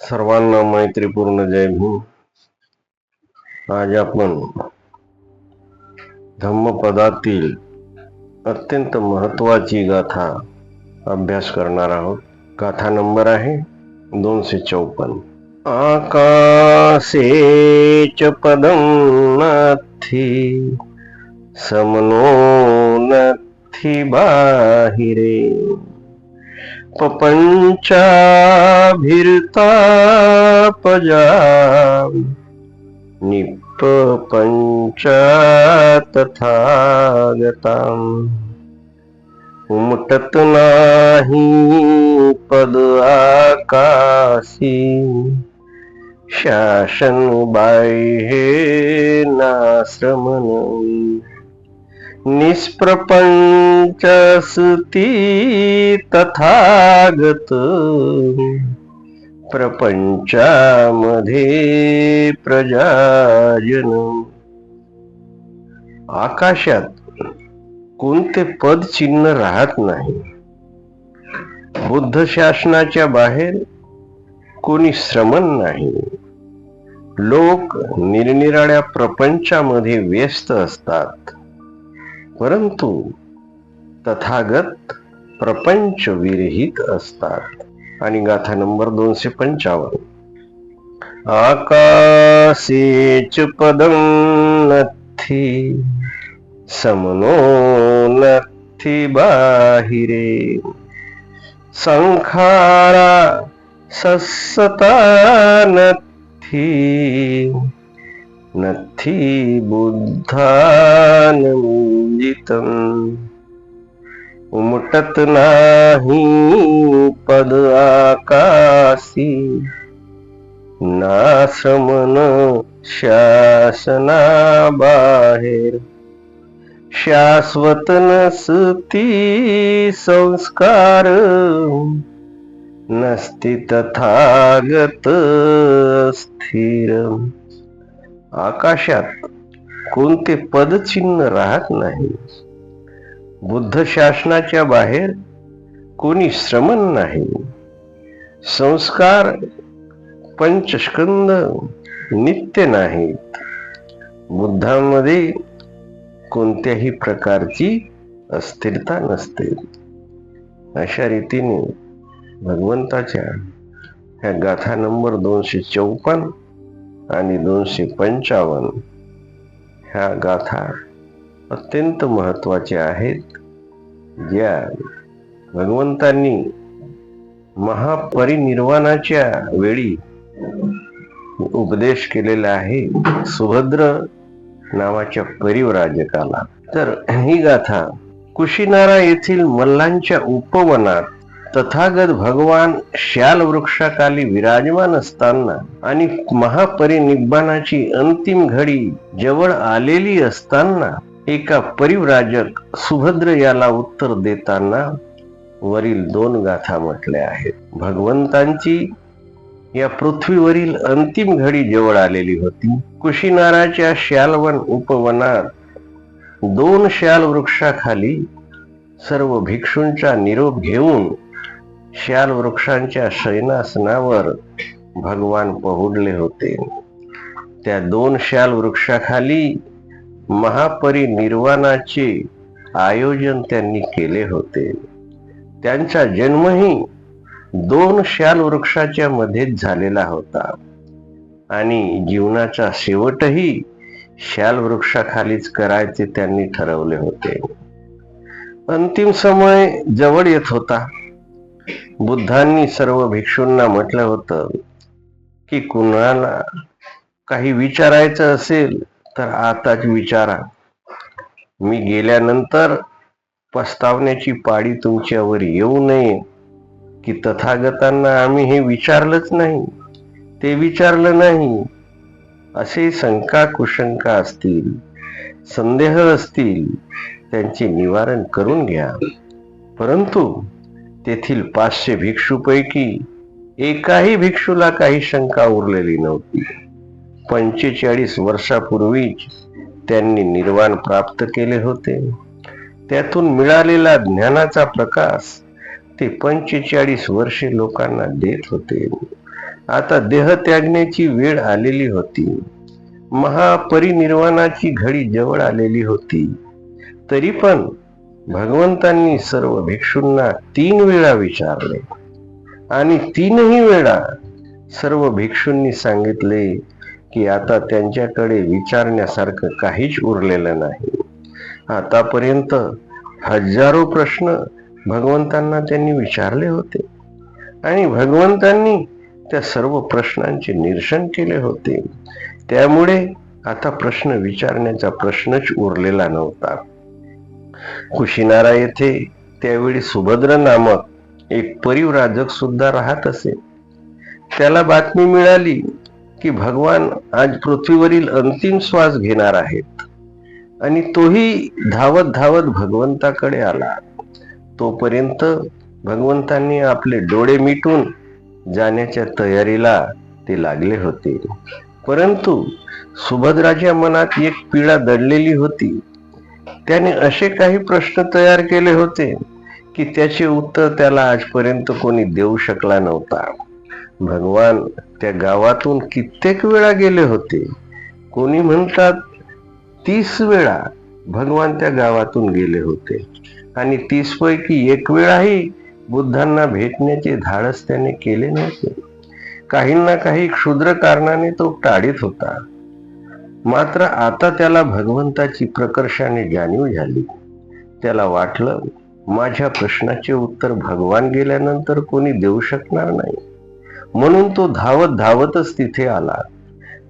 सर्वांना मैत्रीपूर्ण जय भीम आज आपण धम्मपदातील अत्यंत महत्वाची गाथा अभ्यास करणार आहोत. गाथा नंबर आहे दोनशे चौपन्न. आकाशे च पदं नथी समनो नथी बाहिरे. पपञ्चाभिर्तापजा निपपञ्चा तथा गताम् उमटत नाही पद आकाशी। शासन बाह्ये नाश्रमन निष्प्रपंच सुती तथागत प्रपंचामध्ये प्रजाजन. आकाशात कोणते पद चिन्ह राहत नाही? बुद्ध शासनाच्या बाहेर कोणी श्रमण नाही. लोक निरनिराळ्या प्रपंचामध्ये व्यस्त असतात. परंतु तथागत प्रपंच विरहित असतात. आणि गाथा नंबर दोनशे पंचावन्न. आकाशेच पदम नथी समनो नथी बाहिरे. संखारा सस्सता नथी नथी बुद्धानंदितम् उमटत नाही पद आकाशी। नाश्रमन शासना बाहेर शाश्वत नसती संस्कार। नसती तथागत स्थिर आकाशात कोणते पदचिन्ह राहत नाही. बुद्ध शासनाच्या बाहेर कोणी श्रमण नाही. संस्कार पंचस्कंद नित्य नाहीत. बुद्धांमध्ये कोणत्याही प्रकारची अस्थिरता नसते. अशा रीतीने भगवंताच्या ह्या गाथा नंबर दोनशे चौपन्न आणि दोनशे पंचावन्न ह्या गाथा अत्यंत महत्त्वाच्या आहेत. ज्या भगवंतांनी महापरिनिर्वाणाच्या वेळी उपदेश केलेला आहे सुभद्र नावाच्या परिवराजकाला. तर ही गाथा कुशीनारा येथील मल्लांच्या उपवनात तथागत भगवान शाल वृक्षाखाली विराजमान असताना आणि महापरिनिब्बाणाची अंतिम घडी जवळ आलेली असताना एका परिव्राजक सुभद्र याला उत्तर देताना वरील दोन गाथा म्हटल्या आहेत. भगवंतांची या पृथ्वीवरील अंतिम घडी जवळ आलेली होती. कुशीनाराच्या शालवन उपवनात दोन शाल वृक्षाखाली सर्व भिक्षूंचा निरोप घेऊन शाल वृक्षांच्या शयनासनावर भगवान पहुडले होते. त्या दोन शाल वृक्षाखाली महापरिनिर्वाणाचे आयोजन त्यांनी केले होते. त्यांचा जन्मही दोन शाल वृक्षाच्या मध्येच झालेला होता. आणि जीवनाचा शेवटही शाल वृक्षाखालीच करायचे त्यांनी ठरवले होते. अंतिम समय जवळ येत होता. बुद्धांनी सर्व भिक्षूंना म्हटलं होतं की कुणाला काही विचारायचं असेल तर आताच विचारा. मी गेल्यानंतर पस्तावण्याची पाळी तुमच्यावर येऊ नये. की तथागतांना आम्ही हे विचारलंच नाही. ते विचारलं नाही. असे शंका कुशंका असतील संदेह असतील त्यांचे निवारण करून घ्या. परंतु तेथील पाचशे भिक्षूपैकी एकाही भिक्षूला काही शंका उरलेली नव्हती. पंचेचाळीस वर्षापूर्वीच त्यांनी निर्वाण प्राप्त केले होते. त्यातून मिळालेला ज्ञानाचा प्रकाश ते पंचेचाळीस वर्षे लोकांना देत होते. आता देह त्यागण्याची वेळ आलेली होती. महापरिनिर्वाणाची घडी जवळ आलेली होती. तरी पण भगवंतांनी सर्व भिक्षूंना तीन वेळा विचारले. आणि तीनही वेळा सर्व भिक्षूंनी सांगितले की आता त्यांच्याकडे विचारण्यासारखं काहीच उरलेलं नाही. आतापर्यंत हजारो प्रश्न भगवंतांना त्यांनी विचारले होते. आणि भगवंतांनी त्या सर्व प्रश्नांचे निरसन केले होते. त्यामुळे आता प्रश्न विचारण्याचा प्रश्नच उरलेला नव्हता. कुशिनारा येथे त्यावेळी सुभद्र नामक एक परिव्राजक सुद्धा राहत असे. त्याला बातमी मिळाली की भगवान आज पृथ्वीवरील अंतिम श्वास घेणार आहेत. आणि तोही धावत धावत भगवंताकडे आला. तोपर्यंत भगवंतांनी आपले डोळे मिटून जाण्याच्या तयारीला ते लागले होते. परंतु सुभद्राच्या मनात एक पीडा दडलेली होती. त्याने असे काही प्रश्न तयार केले होते की त्याचे उत्तर त्याला आजपर्यंत कोणी देऊ शकला नव्हता. भगवान त्या गावातून कित्येक वेळा गेले होते. कोणी म्हणतात तीस वेळा भगवान त्या गावातून गेले होते. आणि तीस पैकी एक वेळाही बुद्धांना भेटण्याचे धाडस त्याने केले नव्हते. काहींना काही क्षुद्र कारणाने तो टाळीत होता. मात्र आता त्याला भगवंताची प्रकर्षाने जाणीव झाली. त्याला वाटलं माझ्या प्रश्नाचे उत्तर भगवान गेल्यानंतर कोणी देऊ शकणार नाही. म्हणून तो धावत धावतच तिथे आला.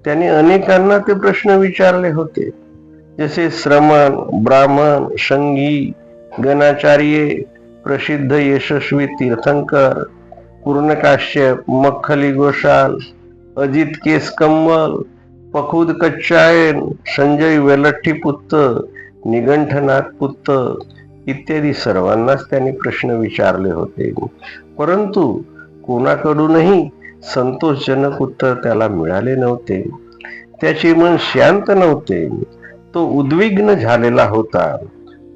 त्याने अनेकांना ते प्रश्न विचारले होते. जसे श्रमण ब्राह्मण संगी गणाचार्य प्रसिद्ध यशस्वी तीर्थंकर पूर्णकाश्यप मखली गोशाल अजित केस कंबल पखुद कच्चायन संजय वेलठ्ठी पुत्त निगंठनाथ पुत्त इत्यादी सर्वांनाच त्यांनी प्रश्न विचारले होते. परंतु कोणाकडूनही संतोषजनक उत्तर त्याला मिळाले नव्हते. त्याचे मन शांत नव्हते. तो उद्विग्न झालेला होता.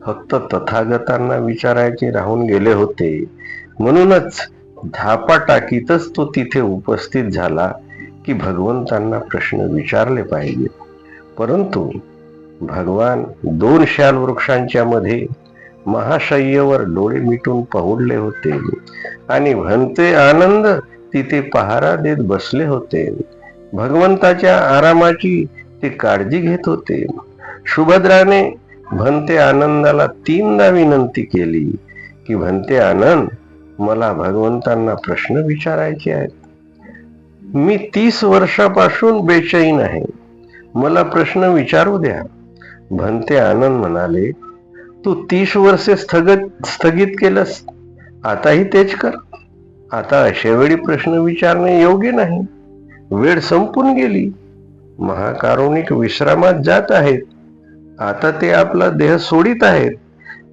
फक्त तथागतांना विचारायचे राहून गेले होते. म्हणूनच धापा टाकीतच तो तिथे उपस्थित झाला. की भगवंतांना प्रश्न विचारले पाहिजे. परंतु भगवान दोन शाल वृक्षांच्या मध्ये महाशय्यवर डोळे मिटून पहुडले होते आणि भंते आनंद तिथे पहारा देत बसले होते. भगवंताच्या आरामाची ते काळजी घेत होते. सुभद्राने भंते आनंदाला तीनदा विनंती केली की भंते आनंद मला भगवंतांना प्रश्न विचारायचे आहेत. मी तीस वर्षापासून बेचैन आहे. मला प्रश्न विचारू द्या. भंते आनंद म्हणाले तू तीस वर्षे स्थगित स्थगित केलंस. आताही तेच कर. आता अशा वेळी प्रश्न विचारणे योग्य नाही. वेळ संपून गेली. महाकारुणिक विश्रामात जात आहेत. आता ते आपला देह सोडित आहेत.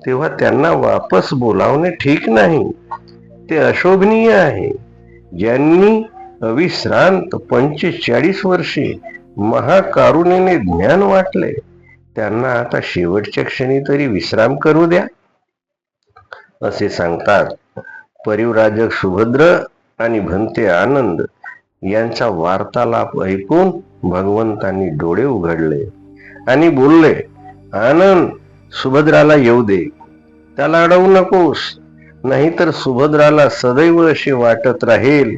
तेव्हा त्यांना वापस बोलावणे ठीक नाही. ते अशोभनीय आहे. ज्यांनी अविश्रांत पंचेचाळीस वर्षे महाकारुणीने ज्ञान वाटले. त्यांना आता शेवटच्या क्षणी तरी विश्राम करू द्या. असे सांगतात परिवराजक सुभद्र आणि भंते आनंद यांचा वार्तालाप ऐकून भगवंतांनी डोळे उघडले आणि बोलले आनंद सुभद्राला येऊ दे. त्याला अडवू नकोस. नाहीतर सुभद्राला सदैव असे वाटत राहील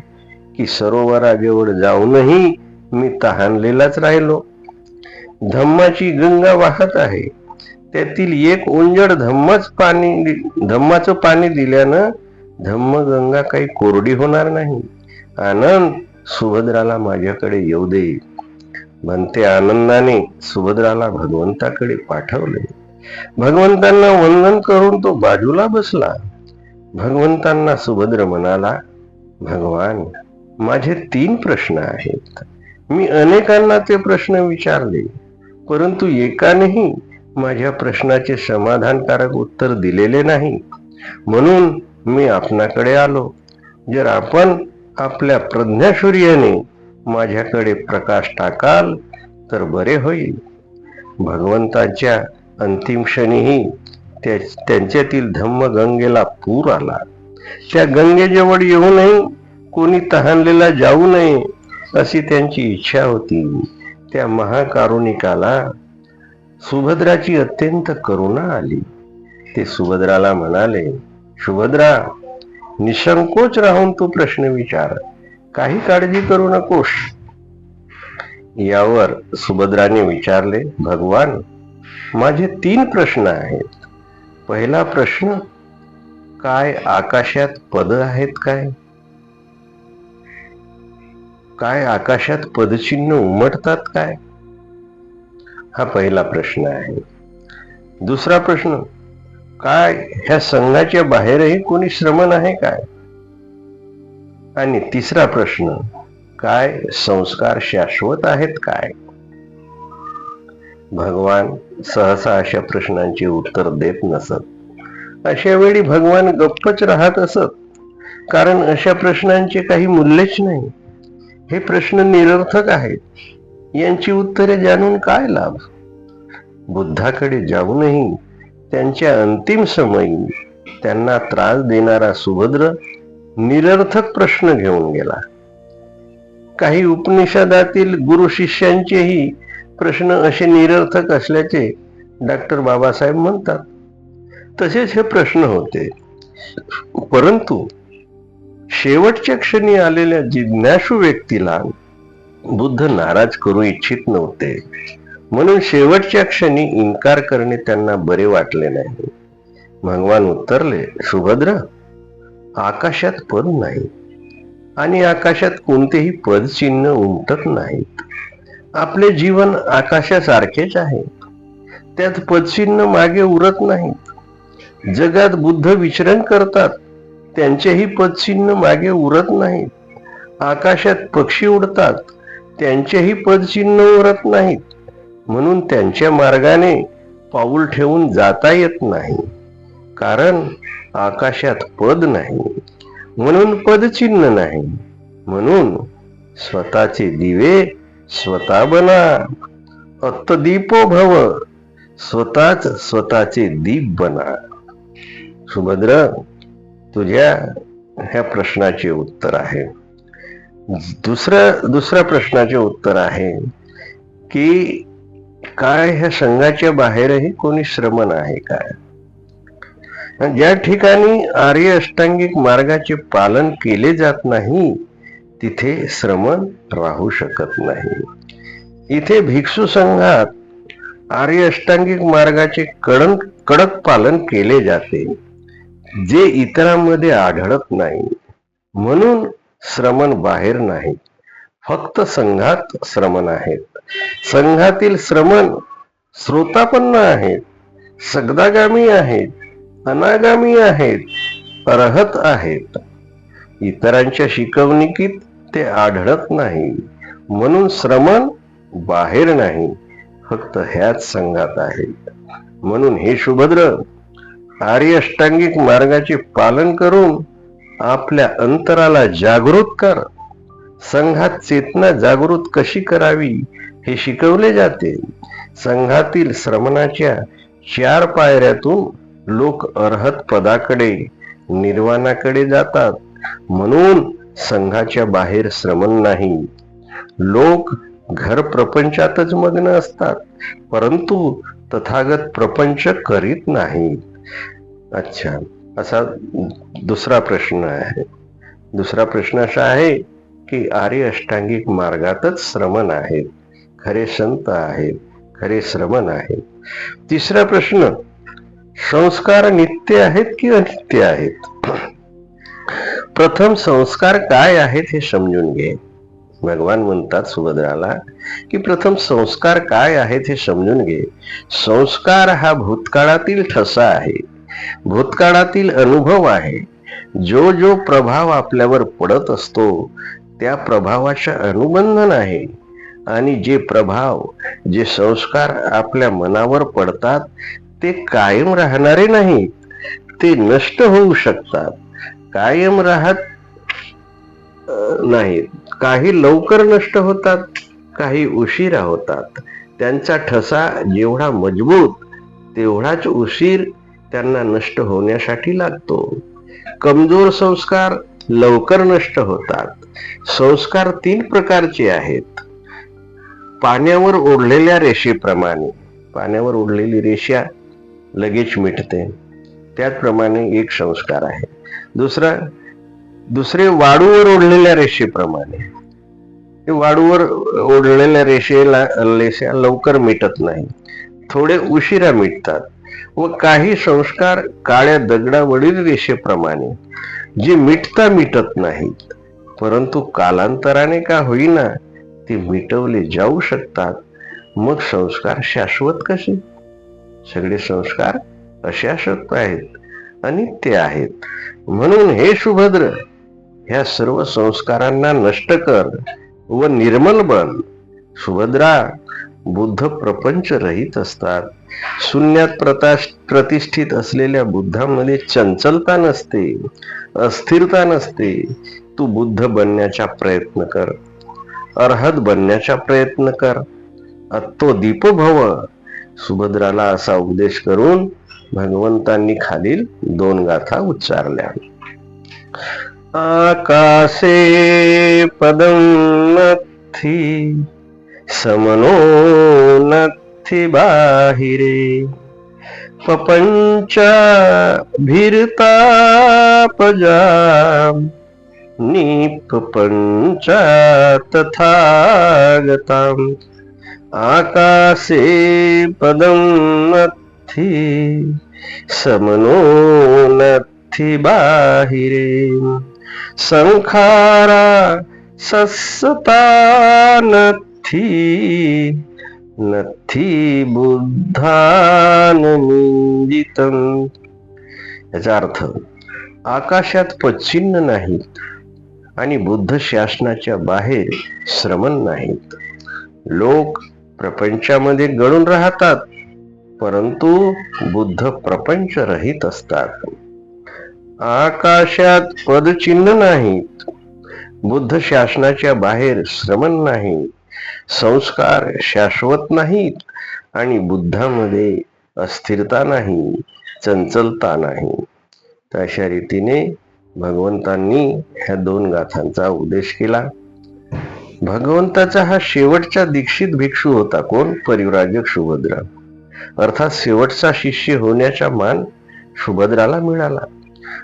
की सरोवराजवळ जाऊनही मी तहानलेलाच राहिलो. धम्माची गंगा वाहत आहे. त्यातील एक उंजड धम्मच पाणी धम्माचं पाणी दिल्यानं धम्मगंगा काही कोरडी होणार नाही. आनंद सुभद्राला माझ्याकडे येऊ दे. म्हणते आनंदाने सुभद्राला भगवंताकडे पाठवले. भगवंतांना वंदन करून तो बाजूला बसला. भगवंतांना सुभद्र म्हणाला भगवान माझे तीन प्रश्न आहेत. मी अनेकांना ते प्रश्न विचारले परंतु एकानेही माझ्या प्रश्नाचे समाधानकारक उत्तर दिलेले नाही. म्हणून मी आपणाकडे आलो. जर आपण आपल्या प्रज्ञाशूर्याने माझ्याकडे प्रकाश टाकाल तर बरे होईल. भगवंताच्या अंतिम क्षणीही त्या- त्यांच्यातील धम्म गंगेला पूर आला. त्या गंगेजवळ येऊनही कोणी तहानलेला जाऊ नये अशी त्यांची इच्छा होती. त्या महाकारुणिकाला सुभद्राची अत्यंत करुणा आली. ते सुभद्राला म्हणाले सुभद्रा निसंकोच राहून तू प्रश्न विचार. काही काळजी करू नकोस. यावर सुभद्राने विचारले भगवान माझे तीन प्रश्न आहेत. पहिला प्रश्न काय आकाशात पद आहेत काय? काय आकाशात पदचिन्ह उमटतात काय? हा पहिला प्रश्न आहे. दुसरा प्रश्न काय ह्या संघाच्या बाहेरही कोणी श्रमण आहे काय? आणि तिसरा प्रश्न काय संस्कार शाश्वत आहेत काय? भगवान सहसा अशा प्रश्नांचे उत्तर देत नसत. अशा वेळी भगवान गप्पच राहत असत. कारण अशा प्रश्नांचे काही मूल्यच नाही. हे प्रश्न निरर्थक आहेत. यांची उत्तरे जाणून काय लाभ? बुद्धाकडे जाऊनही त्यांच्या अंतिम समयी त्यांना त्रास देणारा सुभद्र निरर्थक प्रश्न घेऊन गेला. काही उपनिषदातील गुरु शिष्यांचेही प्रश्न असे निरर्थक असल्याचे डॉक्टर बाबासाहेब म्हणतात. तसेच हे प्रश्न होते. परंतु शेवटच्या क्षणी आलेल्या जिज्ञासू व्यक्तीला बुद्ध नाराज करू इच्छित नव्हते. म्हणून शेवटच्या क्षणी इन्कार करणे त्यांना बरे वाटले नाही. भगवान उत्तरले सुभद्र आकाशात पद नाही आणि आकाशात कोणतेही पदचिन्ह उमटत नाहीत. आपले जीवन आकाशासारखेच आहे. त्यात पदचिन्ह मागे उरत नाहीत. जगात बुद्ध विचरण करतात. त्यांचेही पदचिन्ह मागे उरत नाहीत. आकाशात पक्षी उडतात त्यांचेही पदचिन्ह उरत नाहीत. म्हणून त्यांच्या मार्गाने पाऊल ठेवून जाता येत नाही. कारण आकाशात पद नाही म्हणून पदचिन्ह नाही. म्हणून स्वतःचे दिवे स्वतः बना. अत्तदीपो भव स्वतःच स्वतःचे दीप बना. सुभद्र तुझ्या ह्या प्रश्नाचे उत्तर आहे. दुसऱ्या दुसऱ्या प्रश्नाचे उत्तर आहे की काय ह्या संघाच्या बाहेरही कोणी श्रमण आहे काय? ज्या ठिकाणी आर्य अष्टांगिक मार्गाचे पालन केले जात नाही तिथे श्रमण राहू शकत नाही. इथे भिक्षू संघात आर्य अष्टांगिक मार्गाचे कडक कडक पालन केले जाते. जे इतरांमध्ये आढळत नाही म्हणून श्रमण बाहेर नाही. फक्त संघात श्रमण आहेत. संघातील श्रमण श्रोतापन्न आहेत सगदागामी आहेत अनागामी आहेत अर्हत आहेत. इतरांच्या शिकवणुकीत ते आढळत नाही म्हणून श्रमण बाहेर नाही फक्त ह्याच संघात आहेत. म्हणून हे सुभद्र आर्यष्टांगिक मार्गाचे पालन करून आपल्या अंतराला जागृत कर. संघात चेतना जागृत कशी करावी हे शिकवले जाते. संघातील श्रमणाच्या चार पायऱ्यातून लोक अर्हत पदाकडे निर्वाणाकडे जातात. म्हणून संघाच्या बाहेर श्रमण नाही. लोक घर प्रपंचातच मग्न असतात परंतु तथागत प्रपंच करीत नाहीत. अच्छा. असा दुसरा प्रश्न आहे. दुसरा प्रश्न असा आहे की आर्य अष्टांगिक मार्गातच श्रमण आहेत. खरे संत आहेत. खरे श्रमण आहेत. तिसरा प्रश्न संस्कार नित्य आहेत की अनित्य आहेत? प्रथम संस्कार काय आहेत हे समजून घे. भगवान म्हणतात सुभद्राला की प्रथम संस्कार काय आहेत हे समजून घे. संस्कार हा भूतकाळातील ठसा आहे. भूतकाळातील अनुभव आहे. जो जो प्रभाव आपल्यावर पडत असतो त्या प्रभावाच्या अनुबंधन आहे. आणि जे प्रभाव जे संस्कार आपल्या मनावर पडतात ते कायम राहणारे नाहीत. ते नष्ट होऊ शकतात. कायम राहत नाहीत काही लवकर नष्ट होतात काही उशिरा होतात. त्यांचा ठसा जेवढा मजबूत तेवढाच उशीर त्यांना नष्ट होण्यासाठी लागतो. कमजोर संस्कार लवकर नष्ट होतात. संस्कार तीन प्रकारचे आहेत. पाण्यावर ओढलेल्या रेषेप्रमाणे पाण्यावर ओढलेली रेषा लगेच मिटते. त्याचप्रमाणे एक संस्कार आहे. दुसरा दुसरे वाळूवर ओढलेल्या रेषेप्रमाणे. हे वाळूवर ओढलेल्या रेषेला रेषा लवकर मिटत नाही. थोडे उशिरा मिटतात. व काही संस्कार काळ्या दगडावरील रेषेप्रमाणे. जे मिटता मिटत नाहीत. परंतु कालांतराने का होईना ते मिटवले जाऊ शकतात. मग संस्कार शाश्वत कसे? सगळे संस्कार अशाश्वत आहेत. आणि ते आहेत. म्हणून हे सुभद्र ह्या सर्व संस्कारांना नष्ट कर व निर्मल बन. सुभद्रा बुद्ध प्रपंच रहित असतात. शून्यात प्रताश प्रतिष्ठित असलेल्या बुद्धामध्ये चंचलता नसते अस्थिरता नसते. तू बुद्ध बनण्याचा प्रयत्न कर. अर्हत बनण्याचा प्रयत्न कर. अत्तो दीपो भव. सुभद्राला असा उपदेश करून भगवंतांनी खालील दोन गाथा उच्चारल्या. आकाशे पदं नथी समनो नथी बाहिरे। पपंच भिरतापजा तथागताम्। आकाशे पदं नथी समनो संखारा सस्सता नथी नथी याचा अर्थ आकाशात पचिन्ह नाहीत आणि बुद्ध शासनाच्या बाहेर श्रमण नाहीत. लोक प्रपंचामध्ये गळून राहतात परंतु बुद्ध प्रपंच रहित असतात. आकाशात पदचिन्ह नाहीत. बुद्ध शासनाच्या बाहेर श्रमण नाही संस्कार शाश्वत नाहीत. आणि बुद्धामध्ये अस्थिरता नाही चंचलता नाही. तर अशा रीतीने भगवंतांनी ह्या दोन गाथांचा उद्देश केला. भगवंताचा हा शेवटचा दीक्षित भिक्षू होता कोण? परिवराजक सुभद्रा. अर्थात शेवटचा शिष्य होण्याचा मान सुभद्राला मिळाला.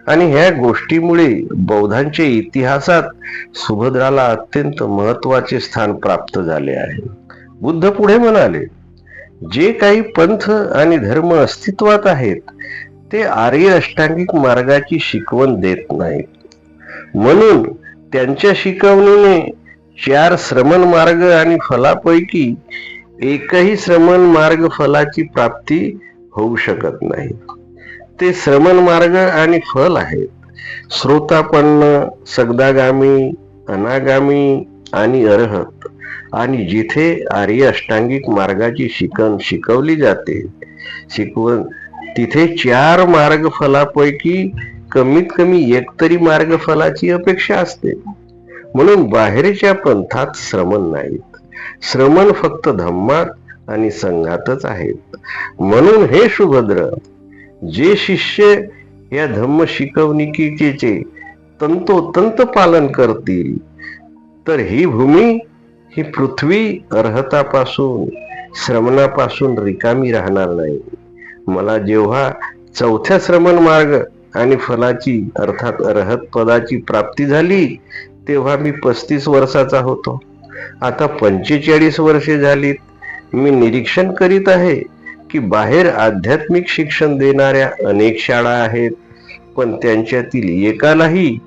आणि ह्या गोष्टीमुळे बौद्धांच्या इतिहासात सुभद्राला अत्यंत महत्त्वाचे स्थान प्राप्त झाले आहे. बुद्ध पुढे म्हणाले जे काही पंथ आणि धर्म अस्तित्वात आहेत ते आर्य अष्टांगिक मार्गाची शिकवण देत नाहीत. म्हणून त्यांच्या शिकवणीने चार श्रमण मार्ग आणि फलापैकी एकही श्रमण मार्ग फलाची प्राप्ती होऊ शकत नाही. ते श्रमण मार्ग आणि फल आहेत. श्रोतापन्न सगदागामी अनागामी आणि अर्हत. आणि जिथे आर्य अष्टांगिक मार्गाची शिकण शिकवली जाते शिकवण तिथे चार मार्ग फलापैकी कमीत कमी एक तरी मार्ग फलाची अपेक्षा असते. म्हणून बाहेरच्या पंथात श्रमण नाहीत. श्रमण फक्त धम्मात आणि संघातच आहेत. म्हणून हे सुभद्र जे शिष्य या धम्म शिकवणिकेचे तंतोतंत पालन करतील तर ही भूमी ही पृथ्वी अर्हतापासून श्रमणापासून रिकामी राहणार नाही. मला जेव्हा चौथ्या श्रमण मार्ग आणि फलाची अर्थात अर्हत पदाची प्राप्ती झाली तेव्हा मी पस्तीस वर्षाचा होतो. आता पंचेचाळीस वर्षे झालीत. मी निरीक्षण करीत आहे. की बाहेर आध्यात्मिक शिक्षण देणाऱ्या अनेक शाळा आहेत पण त्यांच्यातील एकालाही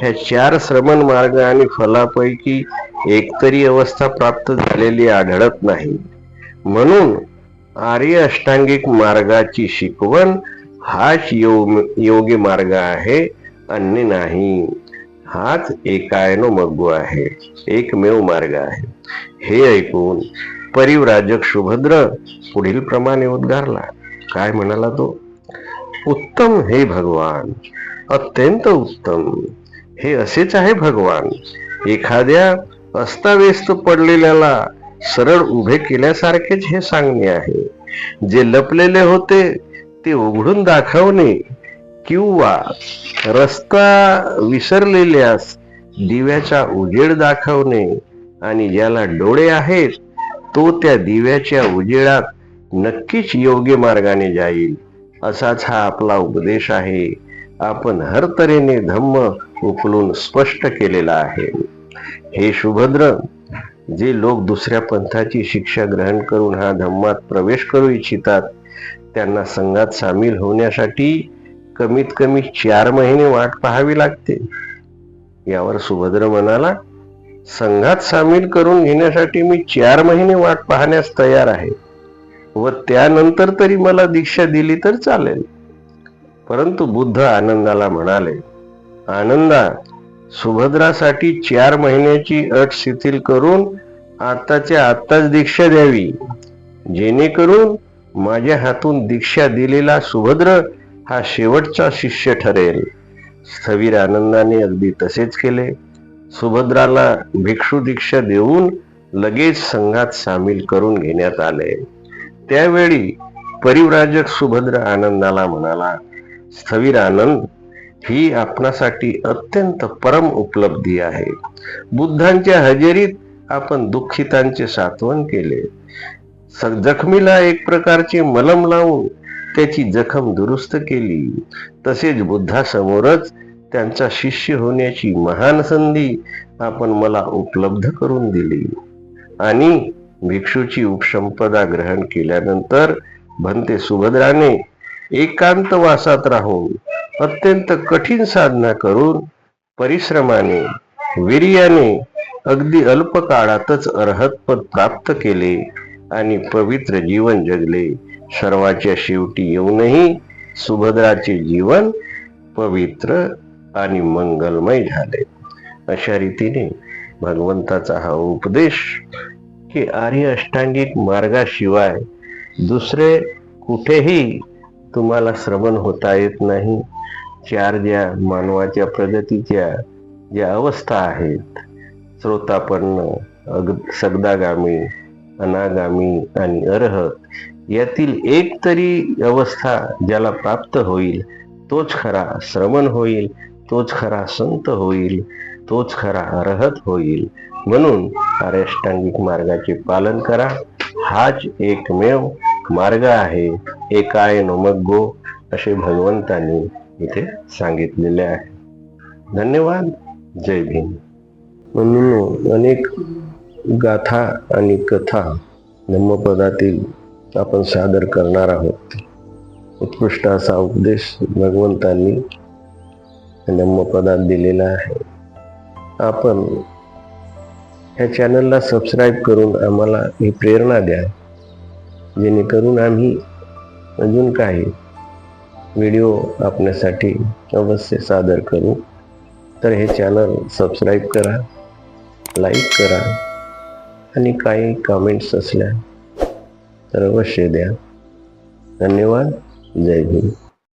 ह्या चार श्रमण मार्ग आणि फलापैकी एकतरी अवस्था प्राप्त झालेली आढळत नाही. म्हणून आर्य अष्टांगिक मार्गाची शिकवण हाच योग योगी मार्ग आहे अन्य नाही. हाच एकायनो मग्गू आहे एकमेव मार्ग आहे. हे ऐकून परिवराजक शुभद्र पुढील प्रमाणे उद्गारला. काय म्हणाला तो? उत्तम हे भगवान अत्यंत उत्तम. हे असेच आहे भगवान. एखाद्या अस्ताव्यस्त पडलेल्याला सरळ उभे केल्यासारखेच हे सांगणे आहे. जे लपलेले होते ते उघडून दाखवणे किंवा रस्ता विसरलेल्यास दिव्याचा उजेड दाखवणे आणि ज्याला डोळे आहेत तो त्या दिव्याच्या उजेडात नक्कीच योग्य मार्गाने जाईल. असाच हा आपला उपदेश आहे. आपण हर तऱ्हेने धम्म उकलून स्पष्ट केलेला आहे. हे सुभद्र जे लोक दुसऱ्या पंथाची शिक्षा ग्रहण करून हा धम्मात प्रवेश करू इच्छितात त्यांना संघात सामील होण्यासाठी कमीत कमी चार महिने वाट पाहावी लागते. यावर सुभद्र म्हणाला संघात सामील करून घेण्यासाठी मी चार महिने वाट पाहण्यास तयार आहे. व त्यानंतर तरी मला दीक्षा दिली तर चालेल. परंतु बुद्ध आनंदाला म्हणाले आनंदा सुभद्रासाठी चार महिन्याची अट शिथिल करून आताच्या आत्ताच दीक्षा द्यावी. जेणेकरून माझ्या हातून दीक्षा दिलेला सुभद्र हा शेवटचा शिष्य ठरेल. स्थवीर आनंदाने अगदी तसेच केले. सुभद्राला भिक्षू दीक्षा देऊन लगेच संघात सामील करून घेण्यात आले. त्यावेळी परिव्राजक सुभद्र आनंदाला म्हणाला स्थवीर आनंद ही आपणासाठी अत्यंत परम उपलब्धी आहे. बुद्धांच्या हजेरीत आपण दुःखितांचे सात्वन केले. जखमीला एक प्रकारचे मलम लावून त्याची जखम दुरुस्त केली. तसेच बुद्धासमोरच त्यांचा शिष्य होण्याची महान संधी आपण मला उपलब्ध करून दिली. आणि भिक्षूची उपसंपदा ग्रहण केल्यानंतर भंते सुभद्राने एकांत वासात राहून अत्यंत कठीण साधना करून परिश्रमाने वीर्याने अगदी अल्प काळातच अर्हतपद प्राप्त केले आणि पवित्र जीवन जगले. सर्वाच्या शेवटी येऊनही सुभद्राचे जीवन पवित्र आणि मंगलमय झाले. अशा रीतीने भगवंताचा हा उपदेश की आर्य अष्टांगिक मार्गाशिवाय दुसरे कुठेही तुम्हाला श्रवण होता येत नाही. चार ज्या मानवाच्या प्रगतीच्या ज्या अवस्था आहेत श्रोतापन्न अग सगदागामी अनागामी आणि अर्हत यातील एक तरी अवस्था ज्याला प्राप्त होईल तोच खरा श्रवण होईल. तोच खरा संत होईल तोच खरा अर्हत होईल. म्हणून अरेष्टांगिक मार्गाचे पालन करा. हाच एकमेव मार्ग आहे. एकाय नमग्गो असे भगवंतांनी इथे सांगितलेले आहे. धन्यवाद. जय भीम. म्हणून अनेक गाथा आणि कथा धम्मपदातील आपण सादर करणार आहोत. उत्कृष्ट असा उपदेश भगवंतांनी धम्मपदात दिलेला आहे. आपण ह्या चॅनलला सबस्क्राईब करून आम्हाला ही प्रेरणा द्या. जेणेकरून आम्ही अजून काही व्हिडिओ आपल्यासाठी अवश्य सादर करू. तर हे चॅनल सबस्क्राईब करा लाईक करा आणि काही कमेंट्स असल्या तर अवश्य द्या. धन्यवाद. जय हिंद.